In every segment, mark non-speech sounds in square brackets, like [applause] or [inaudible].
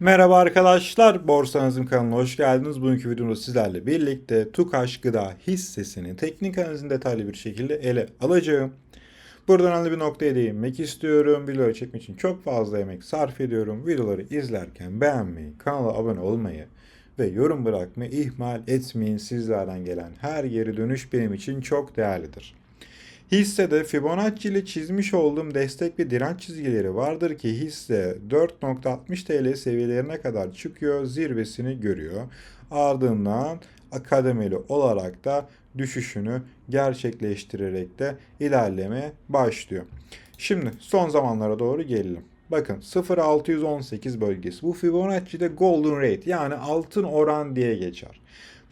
Merhaba arkadaşlar, Borsanızım kanalına hoş geldiniz. Bugünkü videomda sizlerle birlikte Tukaş Gıda hissesini teknik analizini detaylı bir şekilde ele alacağım. Buradan önemli bir noktaya değinmek istiyorum. Videoları çekmek için çok fazla emek sarf ediyorum. Videoları izlerken beğenmeyi, kanala abone olmayı ve yorum bırakmayı ihmal etmeyin. Sizlerden gelen her geri dönüş benim için çok değerlidir. Hissede Fibonacci ile çizmiş olduğum destek ve direnç çizgileri vardır ki hisse 4.60 TL seviyelerine kadar çıkıyor, zirvesini görüyor. Ardından akademili olarak da düşüşünü gerçekleştirerek de ilerlemeye başlıyor. Şimdi son zamanlara doğru gelelim. Bakın 0.618 bölgesi. Bu Fibonacci'de golden rate yani altın oran diye geçer.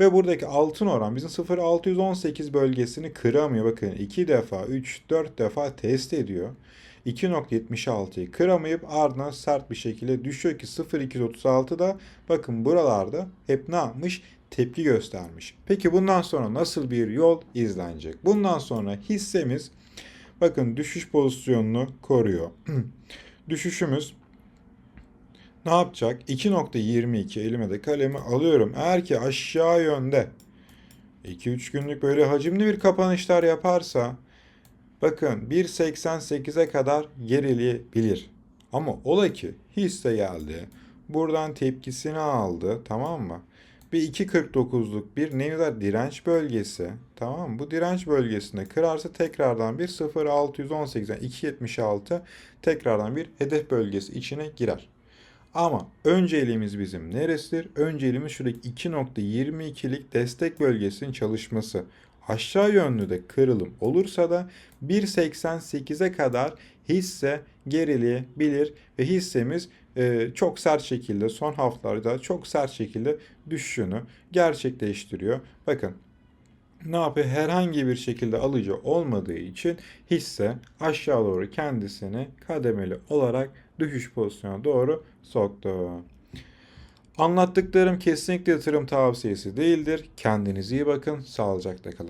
Ve buradaki altın oran bizim 0.618 bölgesini kıramıyor. Bakın 2 defa, 3, 4 defa test ediyor. 2.76'yı kıramayıp ardından sert bir şekilde düşüyor ki 0.236'da bakın buralarda hep ne yapmış? Tepki göstermiş. Peki bundan sonra nasıl bir yol izlenecek? Bundan sonra hissemiz bakın düşüş pozisyonunu koruyor. [clears throat] Düşüşümüz ne yapacak? 2.22 elime de kalemi alıyorum. Eğer ki aşağı yönde 2-3 günlük böyle hacimli bir kapanışlar yaparsa bakın 1.88'e kadar gerileyebilir. Ama ola ki hisse geldi. Buradan tepkisini aldı. Tamam mı? Bir 2.49'luk bir ne kadar direnç bölgesi. Tamam mı? Bu direnç bölgesinde kırarsa tekrardan bir 0.618'den 2.76 tekrardan bir hedef bölgesi içine girer. Ama önceliğimiz bizim neresidir? Önceliğimiz şuradaki 2.22'lik destek bölgesinin çalışması. Aşağı yönlü de kırılım olursa da 1.88'e kadar hisse gerileyebilir ve hissemiz e, çok sert şekilde son haftalarda çok sert şekilde düşüşünü gerçekleştiriyor. Bakın ne yapıyor? Herhangi bir şekilde alıcı olmadığı için hisse aşağı doğru kendisini kademeli olarak düşüş pozisyonuna doğru soktu. Anlattıklarım kesinlikle yatırım tavsiyesi değildir. Kendinize iyi bakın, sağlıcakla kalın.